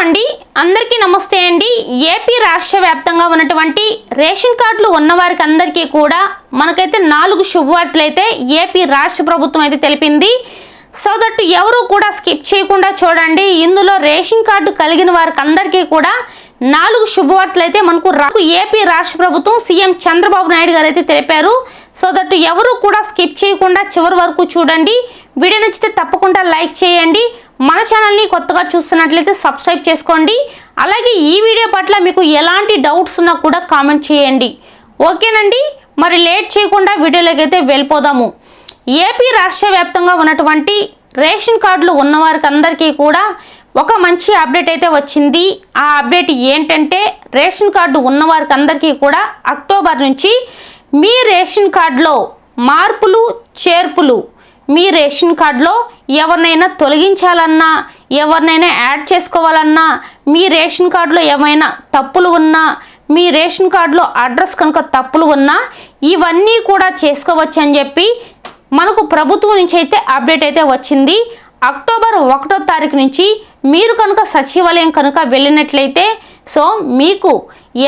అండి. అందరికీ నమస్తే అండి. ఏపీ రాష్ట్ర వ్యాప్తంగా ఉన్నటువంటి రేషన్ కార్డులు ఉన్నవారికి అందరికీ కూడా మనకైతే నాలుగు శుభవార్తలు అయితే ఏపీ రాష్ట్ర ప్రభుత్వం అయితే తెలిపింది. సో దట్ ఎవరు కూడా స్కిప్ చేయకుండా చూడండి. ఇందులో రేషన్ కార్డు కలిగిన వారికి అందరికీ కూడా నాలుగు శుభవార్తలు అయితే మనకు రా- ఏపీ రాష్ట్ర ప్రభుత్వం సీఎం చంద్రబాబు నాయుడు గారు అయితే తెలిపారు. సో దట్ ఎవరు కూడా స్కిప్ చేయకుండా చివరి వరకు చూడండి. వీడియో నచ్చితే తప్పకుండా లైక్ చేయండి. మన ఛానల్ని కొత్తగా చూస్తున్నట్లయితే సబ్స్క్రైబ్ చేసుకోండి. అలాగే ఈ వీడియో పట్ల మీకు ఎలాంటి డౌట్స్ ఉన్నా కూడా కామెంట్ చేయండి. ఓకేనండి? మరి లేట్ చేయకుండా వీడియోలోకి అయితే వెళ్ళిపోదాము. ఏపీ రాష్ట్ర వ్యాప్తంగా ఉన్నటువంటి రేషన్ కార్డులు ఉన్నవారికి అందరికీ కూడా ఒక మంచి అప్డేట్ అయితే వచ్చింది. ఆ అప్డేట్ ఏంటంటే రేషన్ కార్డు ఉన్నవారికి అందరికీ కూడా అక్టోబర్ నుంచి మీ రేషన్ కార్డులో మార్పులు చేర్పులు మీ రేషన్ కార్డులో ఎవరినైనా తొలగించాలన్నా ఎవరినైనా యాడ్ చేసుకోవాలన్నా మీ రేషన్ కార్డులో ఏమైనా తప్పులు ఉన్నా మీ రేషన్ కార్డులో అడ్రస్ కనుక తప్పులు ఉన్నా ఇవన్నీ కూడా చేసుకోవచ్చు అని చెప్పి మనకు ప్రభుత్వం నుంచి అయితే అప్డేట్ అయితే వచ్చింది. అక్టోబర్ ఒకటో తారీఖు నుంచి మీరు కనుక సచివాలయం కనుక వెళ్ళినట్లయితే సో మీకు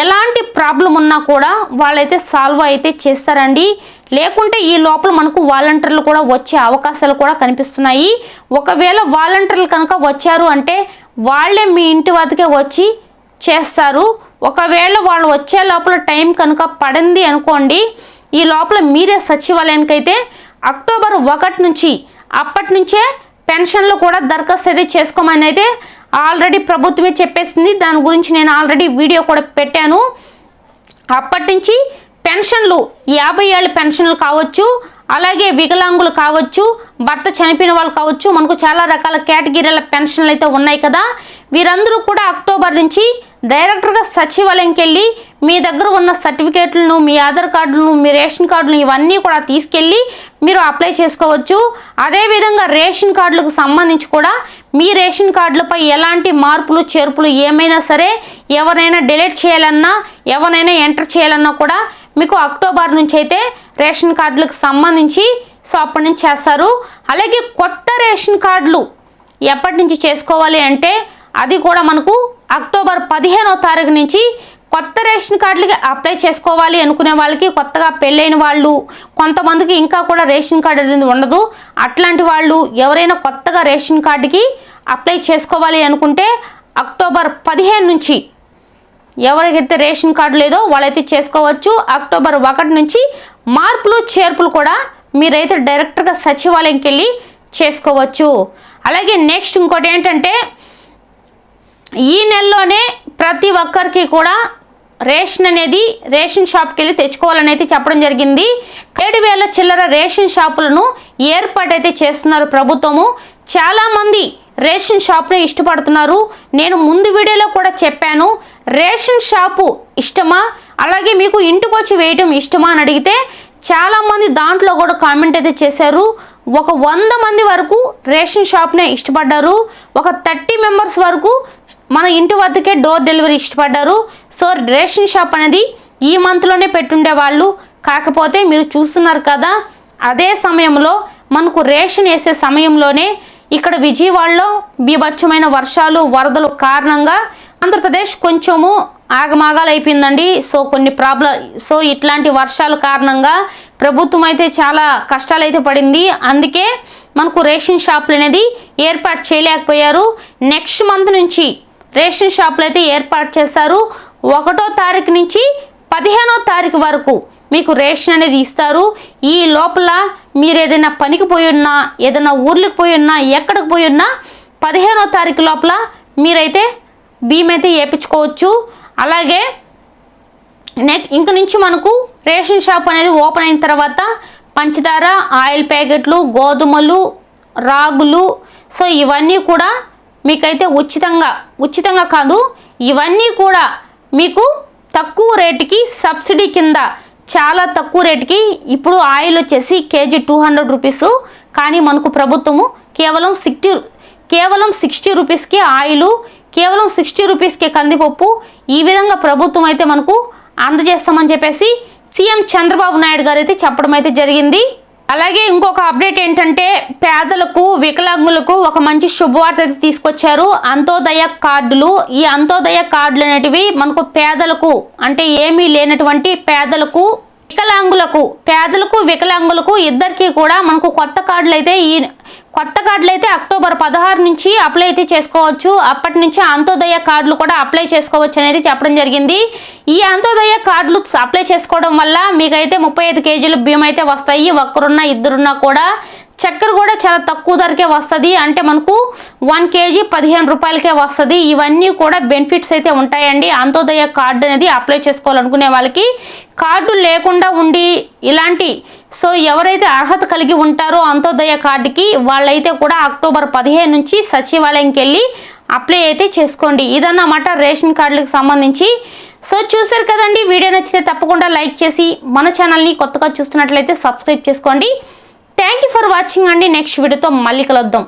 ఎలాంటి ప్రాబ్లం ఉన్నా కూడా వాళ్ళైతే సాల్వ్ అయితే చేస్తారండి. లేకుంటే ఈ లోపల మనకు వాలంటీర్లు కూడా వచ్చే అవకాశాలు కూడా కనిపిస్తున్నాయి. ఒకవేళ వాలంటీర్లు కనుక వచ్చారు అంటే వాళ్ళే మీ ఇంటి వద్దకే వచ్చి చేస్తారు. ఒకవేళ వాళ్ళు వచ్చే లోపల టైం కనుక పడింది అనుకోండి ఈ లోపల మీరే సచివాలయానికి అయితే అక్టోబర్ ఒకటి నుంచి అప్పటి నుంచే పెన్షన్లు కూడా దరఖాస్తు అయితే చేసుకోమని అయితే ఆల్రెడీ ప్రభుత్వమే చెప్పేసింది. దాని గురించి నేను ఆల్రెడీ వీడియో కూడా పెట్టాను. అప్పటి నుంచి పెన్షన్లు యాభై ఏళ్ళ పెన్షన్లు కావచ్చు అలాగే వికలాంగులు కావచ్చు భర్త చనిపోయిన వాళ్ళు కావచ్చు మనకు చాలా రకాల కేటగిరీల పెన్షన్లు అయితే ఉన్నాయి కదా. వీరందరూ కూడా అక్టోబర్ నుంచి డైరెక్టర్గా సచివాలయంకి వెళ్ళి మీ దగ్గర ఉన్న సర్టిఫికేట్లను మీ ఆధార్ కార్డులను మీ రేషన్ కార్డులు ఇవన్నీ కూడా తీసుకెళ్ళి మీరు అప్లై చేసుకోవచ్చు. అదేవిధంగా రేషన్ కార్డులకు సంబంధించి కూడా మీ రేషన్ కార్డులపై ఎలాంటి మార్పులు చేర్పులు ఏమైనా సరే ఎవరైనా డిలీట్ చేయాలన్నా ఎవరైనా ఎంటర్ చేయాలన్నా కూడా మీకు అక్టోబర్ నుంచి అయితే రేషన్ కార్డులకు సంబంధించి సో అప్పటి నుంచి చేస్తారు. అలాగే కొత్త రేషన్ కార్డులు ఎప్పటి నుంచి చేసుకోవాలి అంటే అది కూడా మనకు అక్టోబర్ పదిహేనో తారీఖు నుంచి కొత్త రేషన్ కార్డులకి అప్లై చేసుకోవాలి అనుకునే వాళ్ళకి కొత్తగా పెళ్ళైన వాళ్ళు కొంతమందికి ఇంకా కూడా రేషన్ కార్డు అనేది ఉండదు. అట్లాంటి వాళ్ళు ఎవరైనా కొత్తగా రేషన్ కార్డుకి అప్లై చేసుకోవాలి అనుకుంటే అక్టోబర్ పదిహేను నుంచి ఎవరికైతే రేషన్ కార్డు లేదో వాళ్ళైతే చేసుకోవచ్చు. అక్టోబర్ ఒకటి నుంచి మార్పులు చేర్పులు కూడా మీరైతే డైరెక్ట్గా సచివాలయంకి వెళ్ళి చేసుకోవచ్చు. అలాగే నెక్స్ట్ ఇంకోటి ఏంటంటే ఈ నెలలోనే ప్రతి ఒక్కరికి కూడా రేషన్ అనేది రేషన్ షాప్కి వెళ్ళి తెచ్చుకోవాలని అయితే చెప్పడం జరిగింది. ఏడు వేల చిల్లర రేషన్ షాపులను ఏర్పాటైతే చేస్తున్నారు ప్రభుత్వము. చాలామంది రేషన్ షాప్ని ఇష్టపడుతున్నారు. నేను ముందు వీడియోలో కూడా చెప్పాను. రేషన్ షాపు ఇష్టమా? అలాగే మీకు ఇంటికి వచ్చి వేయటం ఇష్టమా అని అడిగితే చాలామంది దాంట్లో కూడా కామెంట్ అయితే చేశారు. ఒక వంద మంది వరకు రేషన్ షాప్నే ఇష్టపడ్డారు. ఒక థర్టీ మెంబర్స్ వరకు మన ఇంటి వద్దకే డోర్ డెలివరీ ఇష్టపడ్డారు. సో రేషన్ షాప్ అనేది ఈ మంత్లోనే పెట్టుండే వాళ్ళు. కాకపోతే మీరు చూస్తున్నారు కదా అదే సమయంలో మనకు రేషన్ వేసే సమయంలోనే ఇక్కడ విజయవాడలో బీభత్సమైన వర్షాలు వరదలు కారణంగా ఆంధ్రప్రదేశ్ కొంచెము ఆగమాగాలు అయిపోయిందండి సో కొన్ని ప్రాబ్లం సో ఇట్లాంటి వర్షాల కారణంగా ప్రభుత్వం అయితే చాలా కష్టాలు అయితే పడింది. అందుకే మనకు రేషన్ షాపులు అనేది ఏర్పాటు చేయలేకపోయారు. నెక్స్ట్ మంత్ నుంచి రేషన్ షాపులు అయితే ఏర్పాటు చేస్తారు ఒకటో తారీఖు నుంచి పదిహేనో తారీఖు వరకు మీకు రేషన్ అనేది ఇస్తారు. ఈ లోపల మీరు ఏదైనా పనికి పోయి ఉన్నా ఏదైనా ఊర్లకు పోయి ఉన్నా ఎక్కడికి పోయి ఉన్నా పదిహేనో తారీఖు లోపల మీరైతే బియ్యం అయితే వేయించుకోవచ్చు అలాగే నెక్ ఇంక నుంచి మనకు రేషన్ షాప్ అనేది ఓపెన్ అయిన తర్వాత పంచదార ఆయిల్ ప్యాకెట్లు గోధుమలు రాగులు. సో ఇవన్నీ కూడా మీకైతే ఉచితంగా ఉచితంగా కాదు ఇవన్నీ కూడా మీకు తక్కువ రేటుకి సబ్సిడీ కింద చాలా తక్కువ రేటుకి ఇప్పుడు ఆయిల్ వచ్చేసి కేజీ టూ హండ్రెడ్ రూపీస్. కానీ మనకు ప్రభుత్వము కేవలం సిక్స్టీ కేవలం సిక్స్టీ రూపీస్కి ఆయిల్ కేవలం సిక్స్టీ రూపీస్కే కందిపప్పు ఈ విధంగా ప్రభుత్వం అయితే మనకు అందజేస్తామని చెప్పేసి సీఎం చంద్రబాబు నాయుడు గారు అయితే చెప్పడం అయితే జరిగింది. అలాగే ఇంకొక అప్డేట్ ఏంటంటే పేదలకు వికలాంగులకు ఒక మంచి శుభవార్త అయితే తీసుకొచ్చారు. అంత్యోదయ కార్డులు. ఈ అంత్యోదయ కార్డులు అనేటివి మనకు పేదలకు అంటే ఏమీ లేనటువంటి పేదలకు వికలాంగులకు పేదలకు వికలాంగులకు ఇద్దరికి కూడా మనకు కొత్త కార్డులు అయితే ఈ కొత్త కార్డులు అయితే అక్టోబర్ పదహారు నుంచి అప్లై అయితే చేసుకోవచ్చు. అప్పటి నుంచి అంత్యోదయ కార్డులు కూడా అప్లై చేసుకోవచ్చు అనేది చెప్పడం జరిగింది. ఈ అంత్యోదయ కార్డులు అప్లై చేసుకోవడం వల్ల మీకైతే ముప్పై ఐదు కేజీలు బియ్యం అయితే వస్తాయి. ఒక్కరున్నా ఇద్దరున్నా కూడా చక్కెర కూడా చాలా తక్కువ ధరకే వస్తుంది. అంటే మనకు వన్ కేజీ పదిహేను రూపాయలకే వస్తుంది. ఇవన్నీ కూడా బెనిఫిట్స్ అయితే ఉంటాయండి. అంత్యోదయ కార్డు అనేది అప్లై చేసుకోవాలనుకునే వాళ్ళకి. కార్డు లేకుండా ఉండి ఇలాంటి సో ఎవరైతే అర్హత కలిగి ఉంటారో అంత్యోదయ కార్డుకి వాళ్ళైతే కూడా అక్టోబర్ పదిహేను నుంచి సచివాలయంకి వెళ్ళి అప్లై అయితే చేసుకోండి. ఇదన్నమాట రేషన్ కార్డులకు సంబంధించి. సో చూసారు కదండి వీడియో నచ్చితే తప్పకుండా లైక్ చేసి మన ఛానల్ని కొత్తగా చూస్తున్నట్లయితే సబ్స్క్రైబ్ చేసుకోండి. థ్యాంక్ యూ ఫర్ వాచింగ్ అండి. నెక్స్ట్ వీడియోతో మళ్ళీ కలుద్దాం.